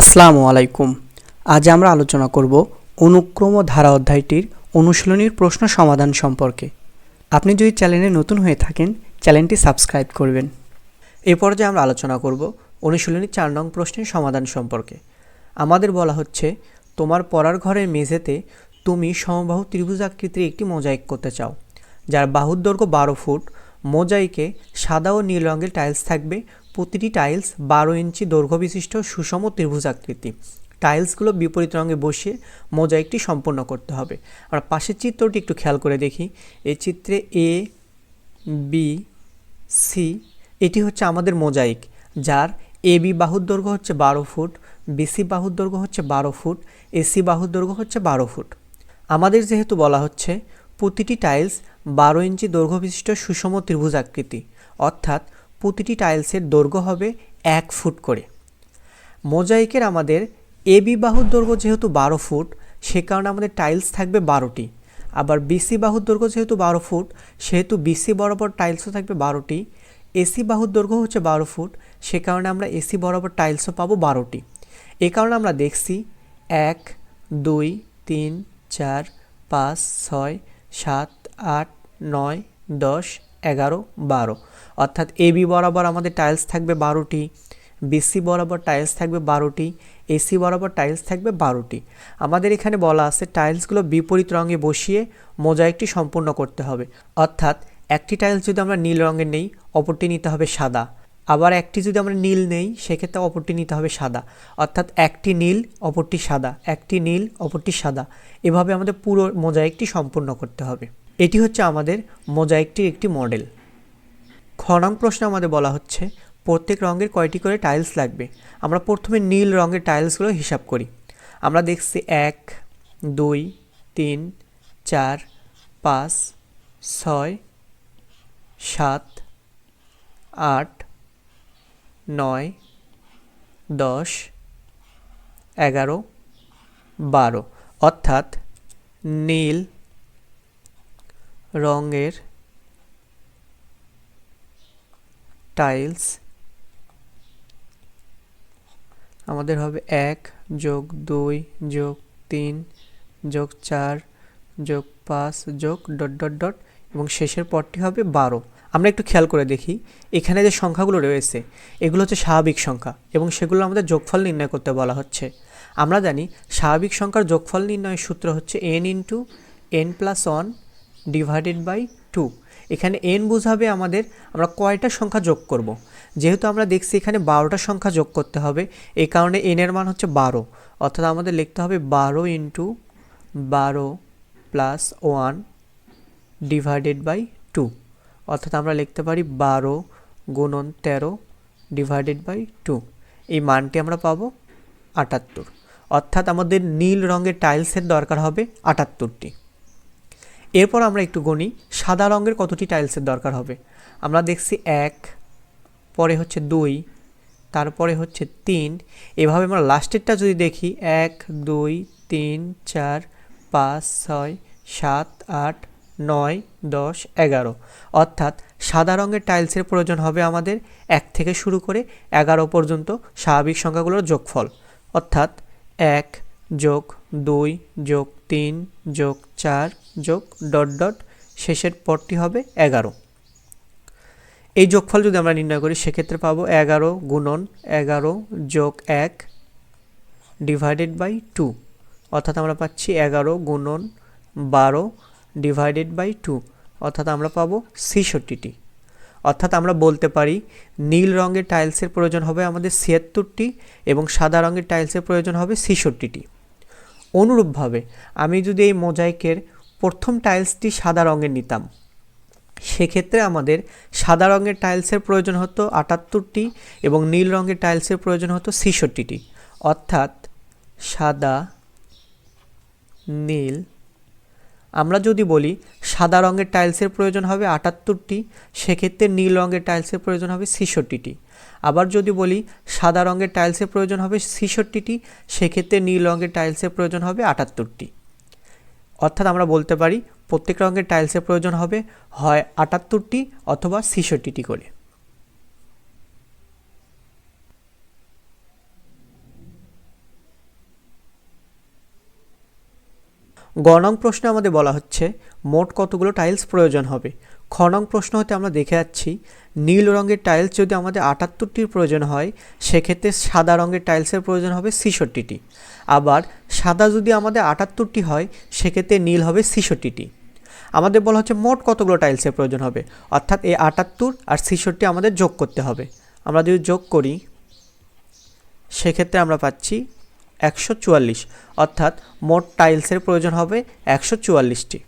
আসসালামু আলাইকুম। আজ আমরা আলোচনা করব অনুক্রম ধারা অধ্যায়টির অনুশীলনীর প্রশ্ন সমাধান সম্পর্কে। আপনি যদি চ্যানেলে নতুন হয়ে থাকেন, চ্যানেলটি সাবস্ক্রাইব করবেন। এ পর্যায়ে আমরা আলোচনা করব অনুশীলনীর চার নং প্রশ্নের সমাধান সম্পর্কে। আমাদের বলা হচ্ছে, তোমার পড়ার ঘরের মেঝেতে তুমি সমবাহু ত্রিভুজাকৃতির একটি মোজাইক করতে চাও, যার বাহুর দৈর্ঘ্য বারো ফুট, মোজাইকে সাদা ও নীল রঙের টাইলস থাকবে প্রতিটি টাইলস বারো ইঞ্চি দৈর্ঘ্য বিশিষ্ট সুষম ত্রিভুজাকৃতি টাইলসগুলো বিপরীত রঙে বসিয়ে মোজাইকটি সম্পূর্ণ করতে হবে। আমরা পাশের চিত্রটি একটু খেয়াল করে দেখি। এই চিত্রে এ, বি, সি, এটি হচ্ছে আমাদের মোজাইক, যার এ বি বাহুর দৈর্ঘ্য হচ্ছে বারো ফুট বিসি বাহুর দৈর্ঘ্য হচ্ছে বারো ফুট এসি বাহুর দৈর্ঘ্য হচ্ছে বারো ফুট। আমাদের যেহেতু বলা হচ্ছে, প্রতিটি টাইলস বারো ইঞ্চি দৈর্ঘ্য বিশিষ্ট সুষম ত্রিভুজ আকৃতি, অর্থাৎ প্রতিটি টাইলসের দৈর্ঘ্য হবে এক ফুট করে। মোজাইকের আমাদের এ বাহুর দৈর্ঘ্য যেহেতু বারো ফুট, সে কারণে আমাদের টাইলস থাকবে বারোটি। আবার বিসি বাহুর দৈর্ঘ্য যেহেতু বারো ফুট, সেহেতু বিসি বরাবর টাইলসও থাকবে বারোটি। এসি বাহুর দৈর্ঘ্য হচ্ছে বারো ফুট, সে কারণে আমরা এসি বরাবর টাইলসও পাবো বারোটি। এ কারণে আমরা দেখছি এক, দুই, তিন, চার, পাঁচ, ছয়, সাত, আট, নয়, দশ এগারো, বারো। অর্থাৎ এ বি বরাবর আমাদের টাইলস থাকবে বারোটি বিসি বরাবর টাইলস থাকবে বারোটি এসি বরাবর টাইলস থাকবে বারোটি। আমাদের এখানে বলা আছে টাইলসগুলো বিপরীত রঙে বসিয়ে মোজাইকটি সম্পূর্ণ করতে হবে। অর্থাৎ একটি টাইলস যদি আমরা নীল রঙের নেই, অপরটি নিতে হবে সাদা। আবার একটি যদি আমরা নীল নেই, সেক্ষেত্রে অপরটি নিতে হবে সাদা। অর্থাৎ একটি নীল, অপরটি সাদা। একটি নীল, অপরটি সাদা। এভাবে আমাদের পুরো মোজাইকটি সম্পূর্ণ করতে হবে। এটি হচ্ছে আমাদের মোজাইকটির একটি মডেল। খ নং প্রশ্নে আমাদের বলা হচ্ছে, প্রত্যেক রঙের কয়টি করে টাইলস লাগবে? আমরা প্রথমে নীল রঙের টাইলসগুলো হিসাব করি। আমরা দেখছি এক, দুই, তিন, চার, পাঁচ, ছয়, সাত, আট, নয়, দশ, এগারো, বারো। অর্থাৎ নীল রঙের টাইলস আমাদের হবে এক যোগ দুই যোগ তিন যোগ চার যোগ পাঁচ যোগ ডট ডট ডট এবং শেষের পরটি হবে বারো। আমরা একটু খেয়াল করে দেখি, এখানে যে সংখ্যাগুলো রয়েছে, এগুলো হচ্ছে স্বাভাবিক সংখ্যা এবং সেগুলো আমাদের যোগফল নির্ণয় করতে বলা হচ্ছে। আমরা জানি স্বাভাবিক সংখ্যার যোগফল নির্ণয়ের সূত্র হচ্ছে N into N plus one divided by two এখানে এন বোঝাবে আমাদের আমরা কয়টা সংখ্যা যোগ করব। যেহেতু আমরা দেখছি এখানে বারোটা সংখ্যা যোগ করতে হবে, এই কারণে এনের মান হচ্ছে বারো। অর্থাৎ আমাদের লিখতে হবে বারো ইন্টু বারো plus one divided by two অর্থাৎ আমরা লিখতে পারি বারো গুণন তেরো ডিভাইডেড বাই টু এই মানটি আমরা পাবো আটাত্তর। অর্থাৎ আমাদের নীল রঙের টাইলসের দরকার হবে আটাত্তরটি। এরপর আমরা একটু গণি। সাদা রঙের কতটি টাইলসের দরকার হবে? আমরা দেখছি এক, পরে হচ্ছে দুই, তারপরে হচ্ছে তিন। এভাবে আমরা লাস্টেরটা যদি দেখি, এক, দুই, তিন, চার, পাঁচ, ছয়, সাত, আট, নয়, দশ, এগারো। অর্থাৎ সাদা রঙের টাইলসের প্রয়োজন হবে আমাদের এক থেকে শুরু করে এগারো পর্যন্ত স্বাভাবিক সংখ্যাগুলোর যোগফল। অর্থাৎ এক যোগ দুই যোগ তিন যোগ চার যোগ ডট ডট, শেষের পরটি হবে এগারো। এই যোগফল যদি আমরা নির্ণয় করি, সেক্ষেত্রে পাবো এগারো গুণন এগারো যোগ এক ডিভাইডেড বাই টু অর্থাৎ আমরা পাচ্ছি এগারো গুণন বারো ডিভাইডেড বাই টু অর্থাৎ আমরা পাবো ছিষট্টিটি। অর্থাৎ আমরা বলতে পারি, নীল রঙের টাইলসের প্রয়োজন হবে আমাদের ছিয়াত্তরটি এবং সাদা রঙের টাইলসের প্রয়োজন হবে ছিষট্টিটি। অনুরূপভাবে আমি যদি এই মোজাইকের প্রথম টাইলসটি সাদা রঙের নিতাম, সেক্ষেত্রে আমাদের সাদা রঙের টাইলসের প্রয়োজন হতো আটাত্তরটি এবং নীল রঙের টাইলসের প্রয়োজন হতো ছিষট্টিটি। অর্থাৎ সাদা, নীল, আমরা যদি বলি সাদা রঙের টাইলসের প্রয়োজন হবে আটাত্তরটি, সেক্ষেত্রে নীল রঙের টাইলসের প্রয়োজন হবে ছিষট্টিটি। আবার যদি বলি, সাদা রঙের টাইলসের প্রয়োজন হবে ছিষট্টিটি, সেক্ষেত্রে নীল রঙের টাইলসের প্রয়োজন হবে আটাত্তরটি। অর্থাৎ আমরা বলতে পারি, প্রত্যেক রঙের টাইলসের প্রয়োজন হবে হয় আটাত্তরটি অথবা ছিষট্টিটি করে। গ নং প্রশ্নে আমাদের বলা হচ্ছে, মোট কতগুলো টাইলস প্রয়োজন হবে? খনং প্রশ্ন হতে আমরা দেখে যাচ্ছি, নীল রঙের টাইলস যদি আমাদের আটাত্তরটির প্রয়োজন হয়, সেক্ষেত্রে সাদা রঙের টাইলসের প্রয়োজন হবে ছিষট্টিটি। আবার সাদা যদি আমাদের আটাত্তরটি হয়, সেক্ষেত্রে নীল হবে ছিষট্টিটি। আমাদের বলা হচ্ছে মোট কতগুলো টাইলসের প্রয়োজন হবে? অর্থাৎ এই আটাত্তর আর ছিষট্টি আমাদের যোগ করতে হবে। আমরা যদি যোগ করি, সেক্ষেত্রে আমরা পাচ্ছি একশো চুয়াল্লিশ অর্থাৎ মোট টাইলসের প্রয়োজন হবে একশো চুয়াল্লিশটি।